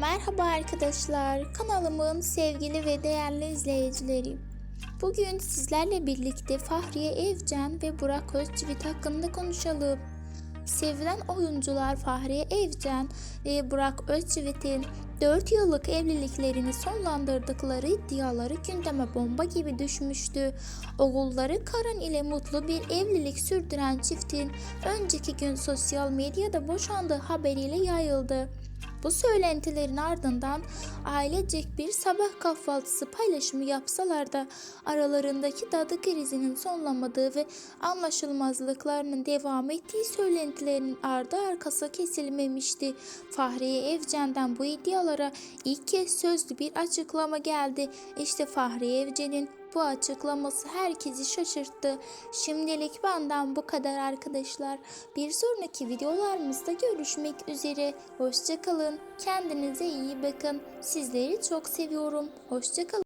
Merhaba arkadaşlar, kanalımın sevgili ve değerli izleyicileri. Bugün sizlerle birlikte Fahriye Evcen ve Burak Özçivit hakkında konuşalım. Sevilen oyuncular Fahriye Evcen ve Burak Özçivit'in 4 yıllık evliliklerini sonlandırdıkları iddiaları gündeme bomba gibi düşmüştü. Oğulları Karan ile mutlu bir evlilik sürdüren çiftin önceki gün sosyal medyada boşandığı haberiyle yayıldı. Bu söylentilerin ardından ailecek bir sabah kahvaltısı paylaşımı yapsalar da aralarındaki dadı krizinin sonlamadığı ve anlaşılmazlıklarının devam ettiği söylentilerin ardı arkası kesilmemişti. Fahriye Evcen'den bu iddialara ilk kez sözlü bir açıklama geldi. İşte Fahriye Evcen'in bu açıklaması herkesi şaşırttı. Şimdilik benden bu kadar arkadaşlar. Bir sonraki videolarımızda görüşmek üzere. Hoşçakalın. Kendinize iyi bakın. Sizleri çok seviyorum. Hoşçakalın.